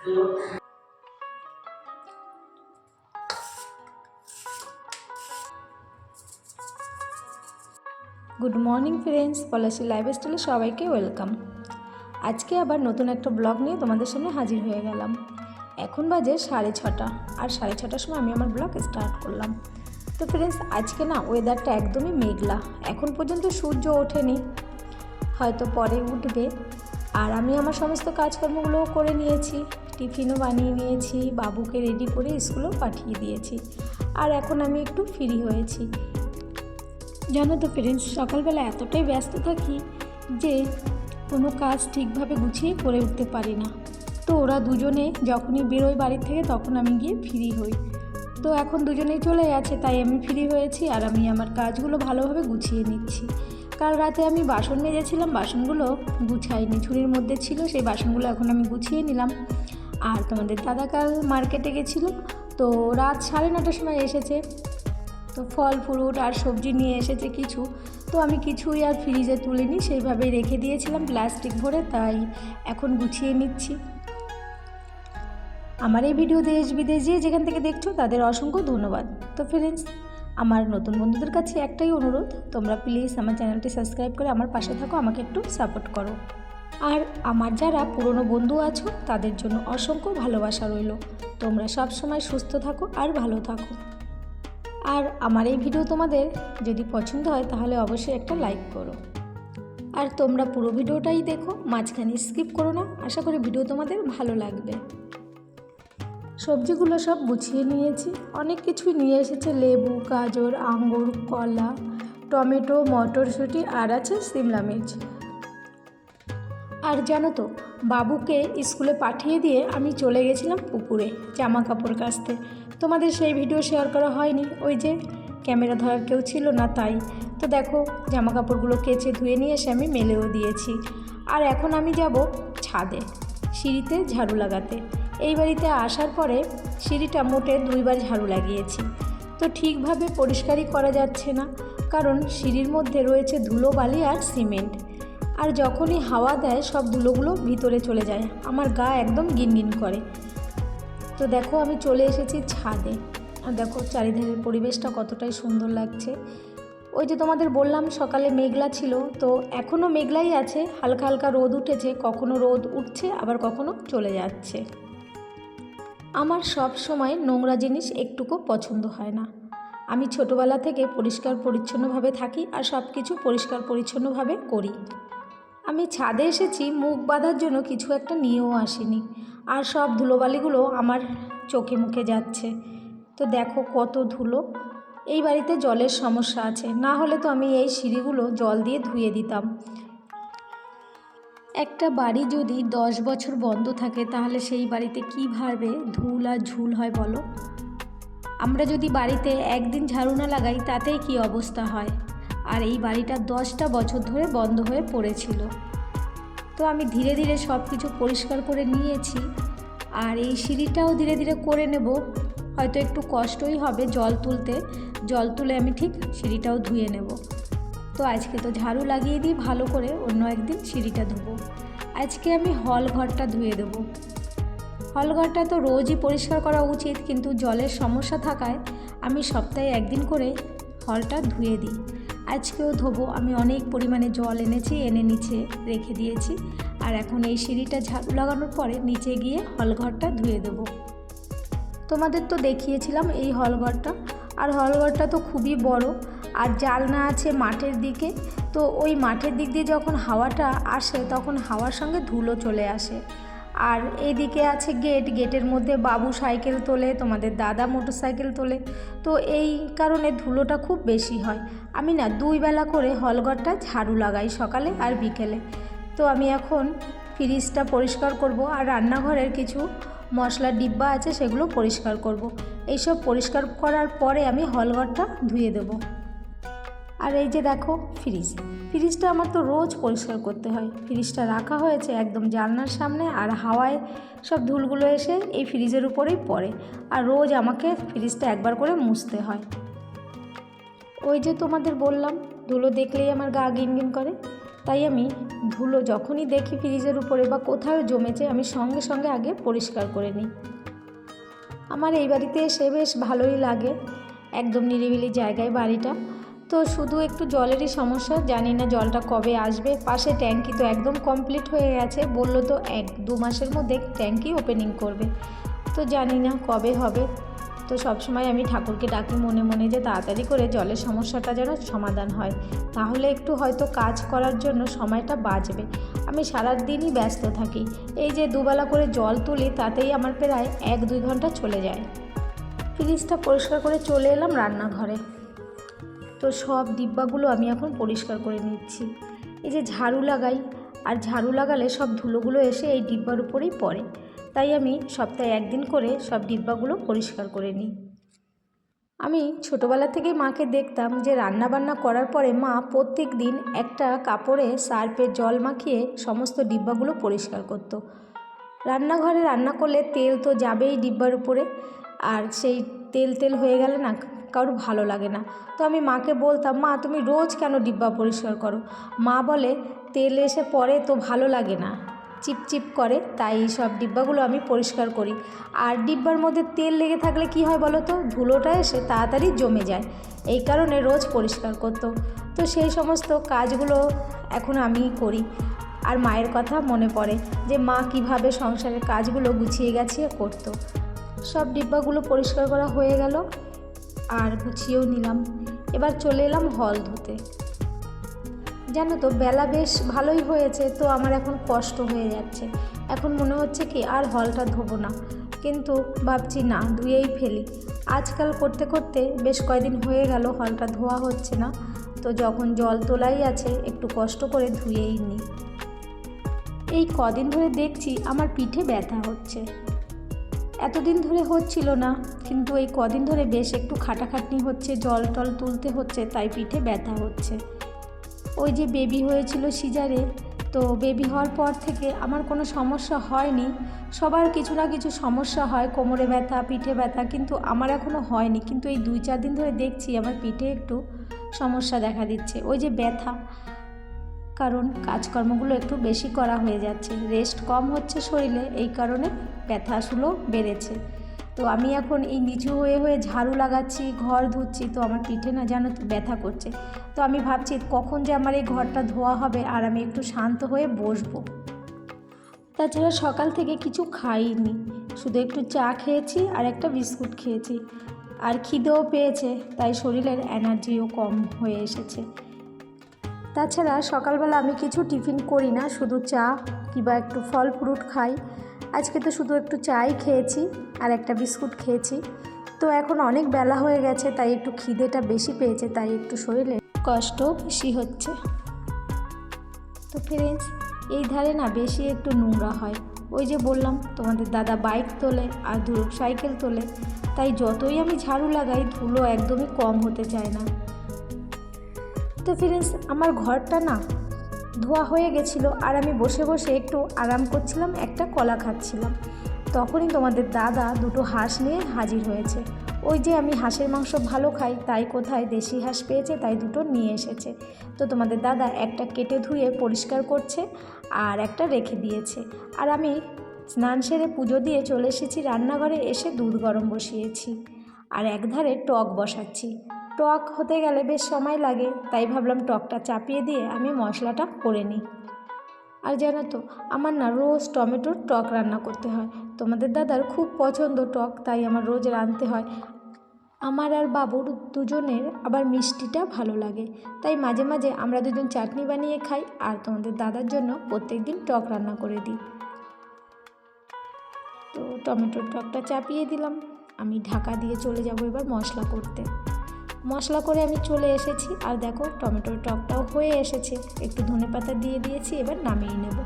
Good morning friends, Palashi life স্টাইলে সবাইকে welcome. আজকে আবার নতুন একটা ব্লগ নিয়ে তোমাদের সামনে হাজির হয়ে গেলাম। এখন বাজে সাড়ে ছটা, আর সাড়ে ছটার সময় আমি আমার ব্লগ স্টার্ট করলাম। তো ফ্রেন্ডস, আজকে না ওয়েদারটা একদমই মেঘলা। এখন পর্যন্ত সূর্য ওঠেনি, হয়তো পরে উঠবে। আর আমি আমার সমস্ত কাজকর্মগুলোও করে নিয়েছি। টিফিনও বানিয়ে নিয়েছি, বাবুকে রেডি করে স্কুলেও পাঠিয়ে দিয়েছি। আর এখন আমি একটু ফ্রি হয়েছি। জানো তো ফ্রেন্ডস সকালবেলা এতটাই ব্যস্ত থাকি যে কোনো কাজ ঠিকভাবে গুছিয়ে করে উঠতে পারি না। তো ওরা দুজনে যখনই বেরোয় বাড়ি থেকে তখন আমি গিয়ে ফ্রি হই। তো এখন দুজনেই চলে গেছে, তাই আমি ফ্রি হয়েছি আর আমি আমার কাজগুলো ভালোভাবে গুছিয়ে নিচ্ছি। কাল রাতে আমি বাসন মেজেছিলাম, বাসনগুলো গুছাইনি। ঝুড়ির মধ্যে ছিল, সেই বাসনগুলো এখন আমি গুছিয়ে নিলাম। আর তোমাদের দাদা কাল মার্কেটে গেছিল, তো রাত সাড়ে নটার সময় এসেছে। তো ফল ফ্রুট আর সবজি নিয়ে এসেছে কিছু। তো আমি কিছুই আর ফ্রিজে তুলিনি, সেইভাবেই রেখে দিয়েছিলাম প্লাস্টিক ভরে, তাই এখন গুছিয়ে নিচ্ছি। আমার এই ভিডিও দেশ বিদেশ যে যেখান থেকে দেখছ, তাদের অসংখ্য ধন্যবাদ। তো ফ্রেন্ডস আমার নতুন বন্ধুদের কাছে একটাই অনুরোধ, তোমরা প্লিজ আমার চ্যানেলটি সাবস্ক্রাইব করে আমার পাশে থাকো, আমাকে একটু সাপোর্ট করো। আর আমার যারা পুরনো বন্ধু আছো, তাদের জন্য অসংখ্য ভালোবাসা রইল। তোমরা সব সময় সুস্থ থাকো আর ভালো থাকো। আর আমার এই ভিডিও তোমাদের যদি পছন্দ হয়, তাহলে অবশ্যই একটা লাইক করো। আর তোমরা পুরো ভিডিওটাই দেখো, মাঝখানে স্কিপ করো না, আশা করি ভিডিও তোমাদের ভালো লাগবে। সবজিগুলো সব গুছিয়ে নিয়েছি। অনেক কিছুই নিয়ে এসেছে, লেবু, গাজর, আঙ্গুর, কলা, টমেটো, মটরশুঁটি, আর আছে সিমলা মির্চ। আর জানো তো, বাবুকে স্কুলে পাঠিয়ে দিয়ে আমি চলে গেছিলাম পুকুরে জামা কাপড় কাচতে। তোমাদের সেই ভিডিও শেয়ার করা হয়নি, ওই যে ক্যামেরা ধরার কেউ ছিল না তাই। তো দেখো জামা কাপড়গুলো কেচে ধুয়ে নিয়ে এসে আমি মেলেও দিয়েছি। আর এখন আমি যাব ছাদে, সিঁড়িতে ঝাড়ু লাগাতে। এই বাড়িতে আসার পরে সিঁড়িটা মোটে দুইবার ঝাড়ু লাগিয়েছি। তো ঠিকভাবে পরিষ্কারই করা যাচ্ছে না, কারণ সিঁড়ির মধ্যে রয়েছে ধুলো বালি আর সিমেন্ট। আর যখনই হাওয়া দেয়, সব ধুলোগুলো ভিতরে চলে যায়। আমার গা একদম গিনগিন করে। তো দেখো, আমি চলে এসেছি ছাদে। আর দেখো, চারিধারের পরিবেশটা কতটাই সুন্দর লাগছে। ওই যে তোমাদের বললাম, সকালে মেঘলা ছিল। তো এখনও মেঘলাই আছে। হালকা হালকা রোদ উঠেছে। কখনো রোদ উঠছে, আবার কখনো চলে যাচ্ছে। আমার সব সময় নোংরা জিনিস একটুকু পছন্দ হয় না। আমি ছোটোবেলা থেকে পরিষ্কার পরিচ্ছন্নভাবে থাকি আর সব কিছু পরিষ্কার পরিচ্ছন্নভাবে করি। আমি ছাদে এসেছি, মুখ বাঁধার জন্য কিছু একটা নিয়েও আসিনি। আর সব ধুলোবালিগুলো আমার চোখে মুখে যাচ্ছে। তো দেখো কত ধুলো। এই বাড়িতে জলের সমস্যা আছে। না হলে তো আমি এই সিঁড়িগুলো জল দিয়ে ধুয়ে দিতাম। একটা বাড়ি যদি দশ বছর বন্ধ থাকে, তাহলে সেই বাড়িতে কীভাবে ধুল আর ঝুল হয় বলো? আমরা যদি বাড়িতে একদিন ঝাড়ু না লাগাই, তাতেই কি অবস্থা হয়? আর এই বাড়িটা দশটা বছর ধরে বন্ধ হয়ে পড়েছিল। তো আমি ধীরে ধীরে সব কিছু পরিষ্কার করে নিয়েছি। আর এই সিঁড়িটাও ধীরে ধীরে করে নেব। হয়তো একটু কষ্টই হবে জল তুলতে। জল তুলে আমি ঠিক সিঁড়িটাও ধুয়ে নেব। তো আজকে তো ঝাড়ু লাগিয়ে দিই, ভালো করে অন্য একদিন সিঁড়িটা ধুবো। আজকে আমি হল ঘরটা ধুয়ে দেবো। হল ঘরটা তো রোজই পরিষ্কার করা উচিত, কিন্তু জলের সমস্যা থাকায় আমি সপ্তাহে একদিন করে হলটা ধুয়ে দিই। আজকেও ধোবো। আমি অনেক পরিমাণে জল এনেছি, এনে নিচে রেখে দিয়েছি। আর এখন এই সিঁড়িটা ঝাড়ু লাগানোর পরে নিচে গিয়ে হলঘরটা ধুয়ে দেবো। তোমাদের তো দেখিয়েছিলাম এই হলঘরটা। আর হলঘরটা তো খুবই বড়। আর জালনা আছে মাঠের দিকে। তো ওই মাঠের দিক দিয়ে যখন হাওয়াটা আসে, তখন হাওয়ার সঙ্গে ধুলো চলে আসে। আর এদিকে আছে গেট, গেটের মধ্যে বাবু সাইকেল তোলে, তোমাদের দাদা মোটর সাইকেল তোলে। তো এই কারণে ধুলোটা খুব বেশি হয়। আমি না দুই বেলা করে হলঘরটা ঝাড়ু লাগাই সকালে আর বিকেলে। তো আমি এখন ফ্রিজটা পরিষ্কার করব আর রান্নাঘরের কিছু মশলার ডিব্বা আছে সেগুলো পরিষ্কার করব। এইসব পরিষ্কার করার পরে আমি হলঘরটা ধুয়ে দেবো। আর এই যে দেখো ফ্রিজ ফ্রিজটা আমার তো রোজ পরিষ্কার করতে হয়। ফ্রিজটা রাখা হয়েছে একদম জানলার সামনে আর হাওয়ায় সব ধুলগুলো এসে এই ফ্রিজের উপরেই পড়ে। আর রোজ আমাকে ফ্রিজটা একবার করে মুছতে হয়। ওই যে তোমাদের বললাম, ধুলো দেখলেই আমার গা গিনগিন করে। তাই আমি ধুলো যখনই দেখি ফ্রিজের উপরে বা কোথাও জমেছে, আমি সঙ্গে সঙ্গে আগে পরিষ্কার করে নিই। আমার এই বাড়িতে এসে বেশ ভালোই লাগে। একদম নিরিবিলি জায়গায় বাড়িটা। তো শুধু একটু জলেরই সমস্যা, জানি না জলটা কবে আসবে। পাশে ট্যাঙ্কি তো একদম কমপ্লিট হয়ে গেছে, বলল তো এক দু মাসের মধ্যে ট্যাঙ্কি ওপেনিং করবে। তো জানি না কবে হবে। তো সবসময় আমি ঠাকুরকে ডাকি মনে মনে যে তাড়াতাড়ি করে জলের সমস্যাটা যেন সমাধান হয়। তাহলে একটু হয়তো কাজ করার জন্য সময়টা বাঁচবে। আমি সারা দিনই ব্যস্ত থাকি। এই যে দুবেলা করে জল তুলি, তাতেই আমার প্রায় এক দুই ঘণ্টা চলে যায়। ফ্রিজটা পরিষ্কার করে চলে এলাম রান্নাঘরে। তো সব ডিব্বাগুলো আমি এখন পরিষ্কার করে নিচ্ছি। এই যে ঝাড়ু লাগাই, আর ঝাড়ু লাগালে সব ধুলোগুলো এসে এই ডিব্বার উপরেই পড়ে। তাই আমি সপ্তাহে একদিন করে সব ডিব্বাগুলো পরিষ্কার করে নিই। আমি ছোটোবেলা থেকেই মাকে দেখতাম যে রান্না বান্না করার পরে মা প্রত্যেক দিন একটা কাপড়ে সার্ফে জল মাখিয়ে সমস্ত ডিব্বাগুলো পরিষ্কার করতো। রান্নাঘরে রান্না করলে তেল তো যাবেই ডিব্বার উপরে, আর সেই তেল তেল হয়ে গেলে না কারোর ভালো লাগে না। তো আমি মাকে বলতাম, মা, তুমি রোজ কেন ডিব্বা পরিষ্কার করো? মা বলে, তেল এসে পরে তো ভালো লাগে না। চিপচিপ করে, তাই এই সব ডিব্বাগুলো আমি পরিষ্কার করি। আর ডিব্বার মধ্যে তেল লেগে থাকলে কি হয় বলো তো? ধুলোটা এসে তাড়াতাড়ি জমে যায়। এই কারণে রোজ পরিষ্কার করতো। তো সেই সমস্ত কাজগুলো এখন আমিই করি। আর মায়ের কথা মনে পড়ে যে, মা কীভাবে সংসারের কাজগুলো গুছিয়ে গাছিয়ে করতো। সব ডিব্বাগুলো পরিষ্কার করা হয়ে গেল। আর গুছিয়েও নিলাম। এবার চলে এলাম হল ধুতে। জানো তো, বেলা বেশ ভালোই হয়েছে, তো আমার এখন কষ্ট হয়ে যাচ্ছে। এখন মনে হচ্ছে কি, আর হলটা ধোবো না। কিন্তু ভাবছি, না, ধুয়েই ফেলি। আজকাল করতে করতে বেশ কয়দিন হয়ে গেল হলটা ধোয়া হচ্ছে না, তো যখন জল তোলাই আছে, একটু কষ্ট করে ধুয়েই নিই। এই কদিন ধরে দেখছি, আমার পিঠে ব্যথা হচ্ছে। এতদিন ধরে হচ্ছিল না, কিন্তু এই কদিন ধরে বেশ একটু খাটাখাটনি হচ্ছে, জল টল তুলতে হচ্ছে, তাই পিঠে ব্যথা হচ্ছে। ওই যে বেবি হয়েছিল সিজারে, তো বেবি হওয়ার পর থেকে আমার কোনো সমস্যা হয়নি। সবার কিছু না কিছু সমস্যা হয়, কোমরে ব্যথা, পিঠে ব্যথা, কিন্তু আমার এখনও হয়নি। কিন্তু এই দুই চার দিন ধরে দেখছি আমার পিঠে একটু সমস্যা দেখা দিচ্ছে। ওই যে ব্যথা কারণ কাজকর্মগুলো একটু বেশি করা হয়ে যাচ্ছে। রেস্ট কম হচ্ছে শরীরে, এই কারণে ব্যথাগুলো বেড়েছে। তো আমি এখন এই নিচু হয়ে হয়ে ঝাড়ু লাগাচ্ছি, ঘর ধুচ্ছি, তো আমার পিঠে না তো ব্যথা করছে। তো আমি ভাবছি কখন যে আমার এই ঘরটা ধোয়া হবে আর আমি একটু শান্ত হয়ে বসবো। তাছাড়া সকাল থেকে কিছু খাইনি। শুধু একটু চা খেয়েছি আর একটা বিস্কুট খেয়েছি। আর খিদেও পেয়েছে, তাই শরীরের এনার্জিও কম হয়ে এসেছে। তাছাড়া সকালবেলা আমি কিছু টিফিন করি না, শুধু চা কিংবা একটু ফল ফ্রুট খাই। আজকে তো শুধু একটু চাই খেয়েছি আর একটা বিস্কুট খেয়েছি। তো এখন অনেক বেলা হয়ে গেছে, তাই একটু খিদেটা বেশি পেয়েছে, তাই একটু শরীরে কষ্ট বেশি হচ্ছে। তো ফ্রেন্ডস এই ধারে না বেশি একটু নোংরা হয়। ওই যে বললাম, তোমাদের দাদা বাইক তোলে আর ধুলো সাইকেল তোলে। তাই যতই আমি ঝাড়ু লাগাই, ধুলো একদমই কম হতে চায় না। তো ফ্রেন্ডস আমার ঘরটা না ধোয়া হয়ে গেছিল আর আমি বসে বসে একটু আরাম করছিলাম, একটা কলা খাচ্ছিলাম। তখনই তোমাদের দাদা দুটো হাঁস নিয়ে হাজির হয়েছে। ওই যে আমি হাঁসের মাংস ভালো খাই, তাই কোথায় দেশি হাঁস পেয়েছে তাই দুটো নিয়ে এসেছে। তো তোমাদের দাদা একটা কেটে ধুয়ে পরিষ্কার করছে আর একটা রেখে দিয়েছে। আর আমি স্নান সেরে পুজো দিয়ে চলে এসেছি, রান্নাঘরে এসে দুধ গরম বসিয়েছি। আর একধারে টক বসাচ্ছি। টক হতে গেলে বেশ সময় লাগে, তাই ভাবলাম টকটা চাপিয়ে দিয়ে আমি মশলাটা করে নিই। আর জানো তো, আমার না রোজ টমেটোর টক রান্না করতে হয়। তোমাদের দাদার খুব পছন্দ টক, তাই আমার রোজ রাঁধতে হয়। আমার আর বাবুর দুজনের আবার মিষ্টিটা ভালো লাগে, তাই মাঝে মাঝে আমরা দুজন চাটনি বানিয়ে খাই আর তোমাদের দাদার জন্য প্রত্যেক দিন টক রান্না করে দিই। তো টমেটোর টকটা চাপিয়ে দিলাম। আমি ঢাকা দিয়ে চলে যাব এবার মশলা করতে। মশলা করে আমি চলে এসেছি। আর দেখো, টমেটোর টকটাও হয়ে এসেছে। একটু ধনে পাতা দিয়ে দিয়েছি, এবার নামিয়ে নেব।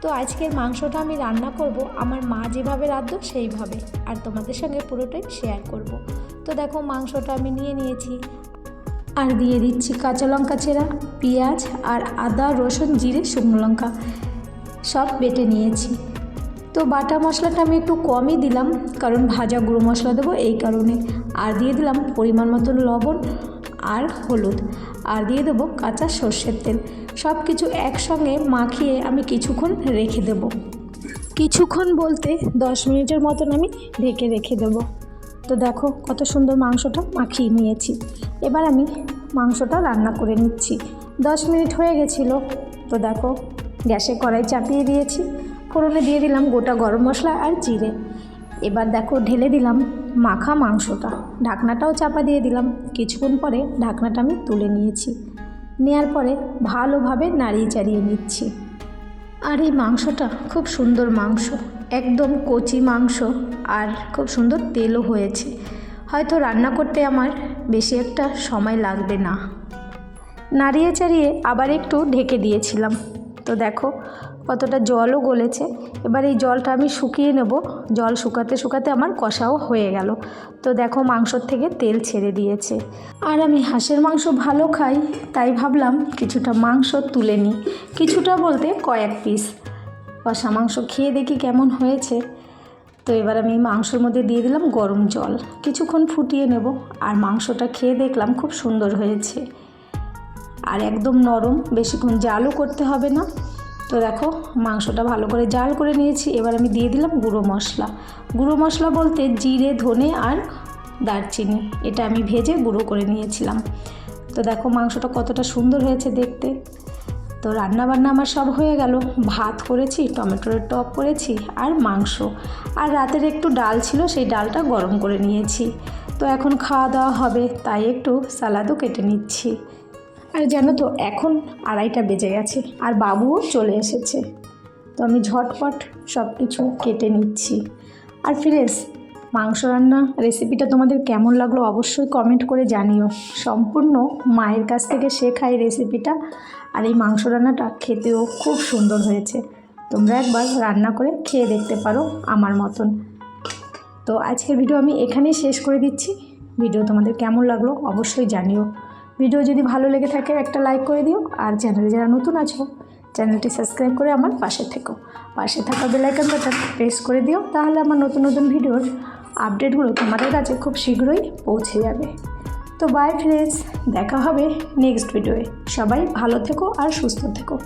তো আজকের মাংসটা আমি রান্না করব। আমার মা যেভাবে রাঁধতো সেইভাবে। আর তোমাদের সঙ্গে পুরোটাই শেয়ার করব। তো দেখো, মাংসটা আমি নিয়ে নিয়েছি। আর দিয়ে দিচ্ছি কাঁচা লঙ্কা চেরা, পেঁয়াজ আর আদা, রসুন, জিরে, শুকনো লঙ্কা। সব বেটে নিয়েছি। তো বাটা মশলাটা আমি একটু কমই দিলাম, কারণ ভাজা গুঁড়ো মশলা দেবো এই কারণে। আর দিয়ে দিলাম পরিমাণ মতন লবণ আর হলুদ। আর দিয়ে দেবো কাঁচা সর্ষের তেল। সব কিছু একসঙ্গে মাখিয়ে আমি কিছুক্ষণ রেখে দেবো। কিছুক্ষণ বলতে দশ মিনিটের মতন আমি ঢেকে রেখে দেবো। তো দেখো কত সুন্দর মাংসটা মাখিয়ে নিয়েছি। এবার আমি মাংসটা রান্না করে নিচ্ছি। দশ মিনিট হয়ে গেছিল। তো দেখো গ্যাসে কড়াই চাপিয়ে দিয়েছি। ফোড়নে দিয়ে দিলাম গোটা গরম মশলা আর জিরে। এবার দেখো ঢেলে দিলাম মাখা মাংসটা। ঢাকনাটাও চাপা দিয়ে দিলাম। কিছুক্ষণ পরে ঢাকনাটা আমি তুলে নিয়েছি। নেওয়ার পরে ভালোভাবে নাড়িয়ে চাড়িয়ে নিচ্ছি। আর এই মাংসটা খুব সুন্দর মাংস। একদম কচি মাংস আর খুব সুন্দর তেলও হয়েছে। হয়তো রান্না করতে আমার বেশি একটা সময় লাগবে না। নাড়িয়ে চাড়িয়ে আবার একটু ঢেকে দিয়েছিলাম। তো দেখো কতটা জলও গলেছে। এবার এই জলটা আমি শুকিয়ে নেব। জল শুকাতে শুকাতে আমার কষাও হয়ে গেল। তো দেখো মাংসর থেকে তেল ছেড়ে দিয়েছে। আর আমি হাঁসের মাংস ভালো খাই, তাই ভাবলাম কিছুটা মাংস তুলে নিই। কিছুটা বলতে কয়েক পিস। কষা মাংস খেয়ে দেখি কেমন হয়েছে। তো এবার আমি মাংসর মধ্যে দিয়ে দিলাম গরম জল। কিছুক্ষণ ফুটিয়ে নেব। আর মাংসটা খেয়ে দেখলাম খুব সুন্দর হয়েছে। আর একদম নরম। বেশিক্ষণ জালও করতে হবে না। তো দেখো, মাংসটা ভালো করে জাল করে নিয়েছি। এবার আমি দিয়ে দিলাম গুঁড়ো মশলা। গুঁড়ো মশলা বলতে জিরে, ধনে আর দারচিনি। এটা আমি ভেজে গুঁড়ো করে নিয়েছিলাম। তো দেখো, মাংসটা কতটা সুন্দর হয়েছে দেখতে। তো রান্না বান্না আমার সব হয়ে গেল। ভাত করেছি, টমেটোর টক করেছি আর মাংস। আর রাতের একটু ডাল ছিল, সেই ডালটা গরম করে নিয়েছি। তো এখন খাওয়া দাওয়া হবে, তাই একটু সালাদও কেটে নিচ্ছি। আর জানো তো, এখন আড়াইটা বেজে গেছে আর বাবুও চলে এসেছে। তো আমি ঝটপট সব কিছু কেটে নিচ্ছি। আর ফ্রেন্ডস মাংস রান্না রেসিপিটা তোমাদের কেমন লাগল অবশ্যই কমেন্ট করে জানিও। সম্পূর্ণ মায়ের কাছ থেকে শেখা এই রেসিপিটা আর এই মাংস রান্নাটা খেতেও খুব সুন্দর হয়েছে। তোমরা একবার রান্না করে খেয়ে দেখতে পারো আমার মতন। তো আজকের ভিডিও আমি এখানেই শেষ করে দিচ্ছি। ভিডিও তোমাদের কেমন লাগল অবশ্যই জানিও। ভিডিও যদি ভালো লেগে থাকে, একটা লাইক করে দিও। আর চ্যানেলে যারা নতুন আছো চ্যানেলটি সাবস্ক্রাইব করে আমার পাশে থেকো। পাশে থাকা বেলাইকন বাটন প্রেস করে দিও, তাহলে আমার নতুন নতুন ভিডিওর আপডেটগুলো তোমাদের কাছে খুব শীঘ্রই পৌঁছে যাবে। তো বাই ফ্রেন্ডস দেখা হবে নেক্সট ভিডিওয়ে সবাই ভালো থেকো আর সুস্থ থেকো।